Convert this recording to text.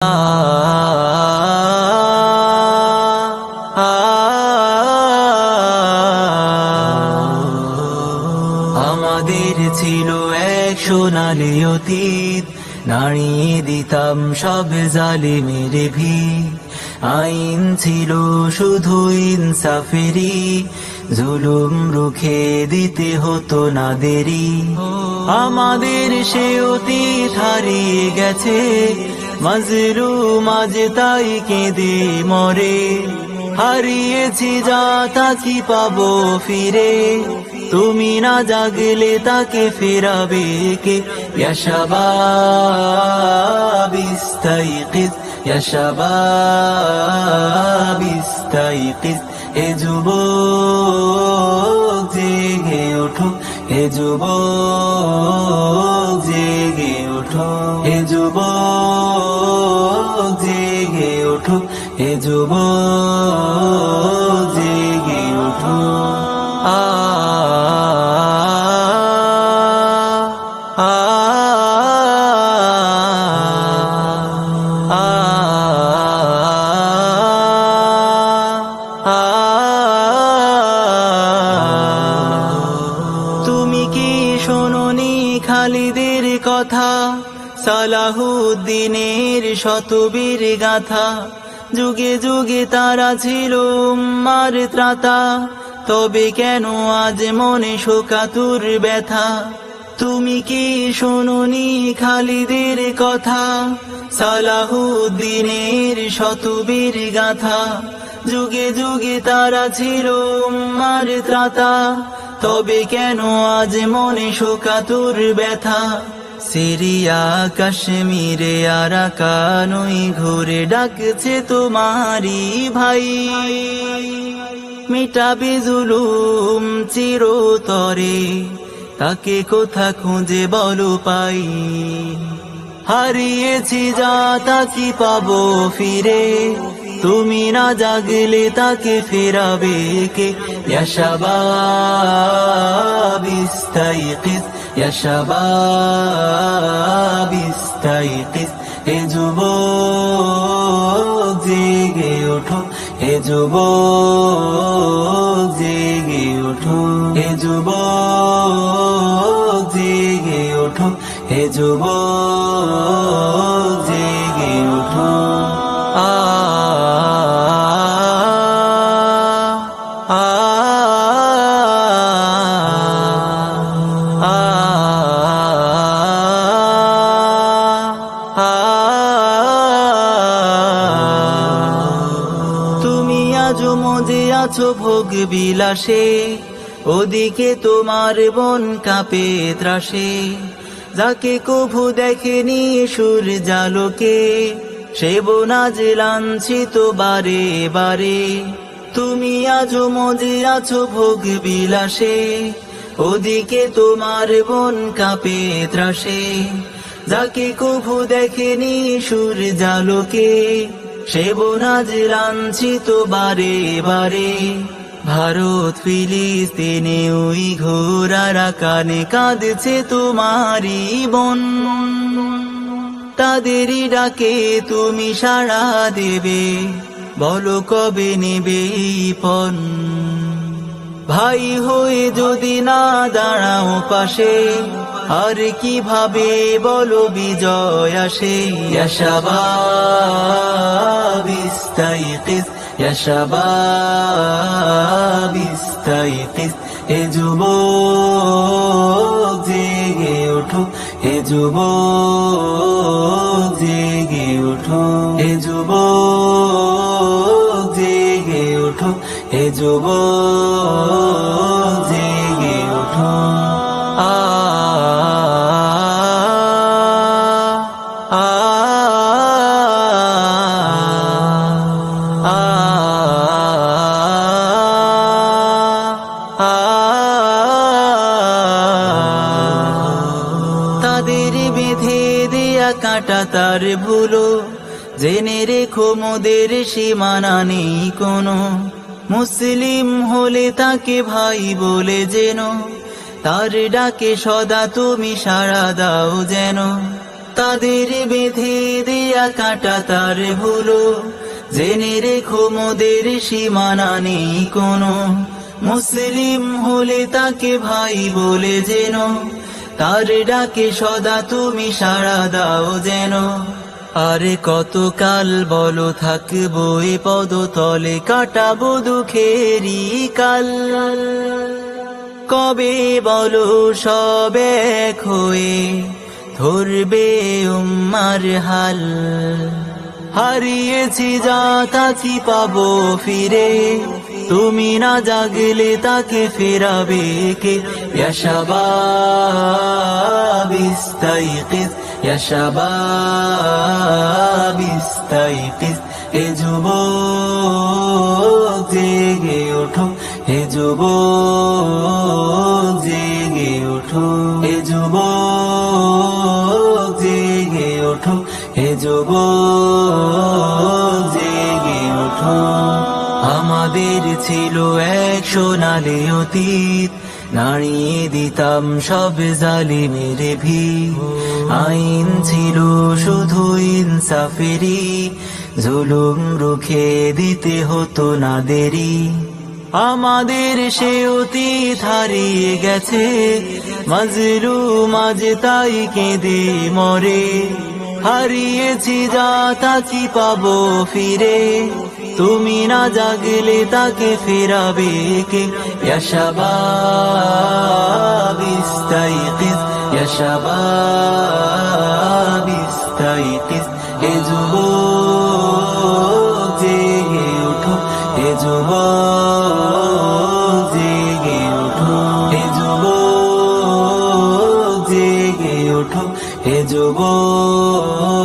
আমাদের ছিল এক সোনালি অতীত, নাড়িয়ে দিতাম সব জালিমের ভিত আইন ছিল শুধু ইনসাফেরি জুলুম রুখে দিতে হতো না দেরি। আমাদের সে অতীত হারিয়ে গেছে মজরু মাঝ তাই কেঁদে মরে। হারিয়েছি যা তা কি পাবো ফিরে? তুমি না জাগলে তাকে ফেরাবে কে? ইয়াশাবাব ইস্তাইকিজ ইয়াশাবাব ইস্তাইকিজ হে যুবক, জেগে ওঠো হে যুবক, জেগে ওঠো হে যুবক হে যুবক জেগে আ আ তুমি কি শোনি খালিদের কথা? সালাহুদ্দিনের শতবীর গাথা। যুগে যুগে তারা ছিল উম্মার ত্রাতা। তবে কেন আজ মনে শোকাতুর ব্যথা? তুমি কি শোনি খালিদের কথা? সালাহুদ্দিনের শতবীর গাথা। যুগে যুগে তারা ছিল উম্মার ত্রাতা। তবে কেন আজ মনে শোকাতুর ব্যথা? সিরিয়া, কাশ্মীরে আরাকানই ঘুরে ডাকছে তোমারি ভাই। মিটাবে জুলুম চিরতরে, তাকে কোথা খুঁজে বলো পাই? হারিয়েছি যা, তা কি পাবো ফিরে? তুমি না জাগলে তাকে ফেরাবে কে? ইয়াশাবাব ইস্তাইকিজ شباب, استيقظ. হে যুব জেগে ওঠো। হে যুব জেগে ওঠো। হে যুব জেগে ওঠো। হে যুবক আজ আছো ভোগ বিলাসে, ওদিকে তোমার বন কাঁপে ত্রাসে। যাকে কভু দেখেনি সুর জালোকে, সে বোনাজ লাঞ্ছিত বারে বারে। তুমি আজ মজে আছো ভোগ বিলাসে, ওদিকে তোমার বন কাঁপে ত্রাসে। যাকে কভু দেখেনি সুর জালোকে সে বোনাজ লাঞ্ছিত বারে বারে। ভারত, ফিলিস্তিনে ওই ঘোরারা কানে কাঁদছে তোমারি বন। তাদেরই ডাকে তুমি সাড়া দেবে, বলো কবে নেবে পণ ভাই হয়ে যদি না দাঁড়াও পাশে আর কীভাবে বলো বিজয় আসে? ইয়াশাবাব ইস্তাইকিজ ইয়াশাবাব ইস্তাইকিজ হে যুবক, জেগে ওঠো হে যুবক, জেগে ওঠো হে যুবক, জেগে ওঠো হে যুবক কাটা তার ভুলো। জেনে রেখো মোদের সীমানা নেই কোনো। মুসলিম হলে তাকে ভাই বলে যেন তার ডাকে সদা তুমি সাড়া দাও যেন। তাদের বেঁধে দিয়া কাটা তার হলো জেনে রেখো মোদের সীমানা নেই কোনো। মুসলিম হলে তাকে ভাই বলে যেন তার ডাকে সদা তুমি সাড়া দাও যেন। আরে কত কাল বলো থাকব এ পদতলে, কাটাবো দুঃখেরই কাল। কবে বলো সব এক হয়ে, ধরবে উম্মার হাল। হারিয়েছি যা তা কি পাবো ফিরে? তুমি না জাগলে তাকে ফেরাবে কে? ইয়াশাবাব ইস্তাইকিজ ইয়াশাবাব ইস্তাইকিজ হে যুবক, জেগে ওঠো হে যুবক, জেগে ওঠো হে যুবক, জেগে ওঠো হে যুবক, জেগে ওঠো আমাদের ছিল এক সোনালি অতীত, নাড়িয়ে দিতাম সব জালি মেরে ভি আইন ছিল শুধু ইনসাফেরি জুলুম রুখে দিতে হতো না দেরি আমাদের সে অতীত হারিয়ে গেছে, মাজলু মাঝে তাই কেঁদে মরে। হারিয়েছি যা তা কি পাবো ফিরে? তুমি না জাগলে তাকে ফেরাবে কে? ইয়াশাবাব ইস্তাইকিজ ইয়াশাবাব ইস্তাইকিজ হে যুবক, জেগে ওঠো হে যুবক, জেগে ওঠো হে যুবক, জেগে ওঠো হে যুবক।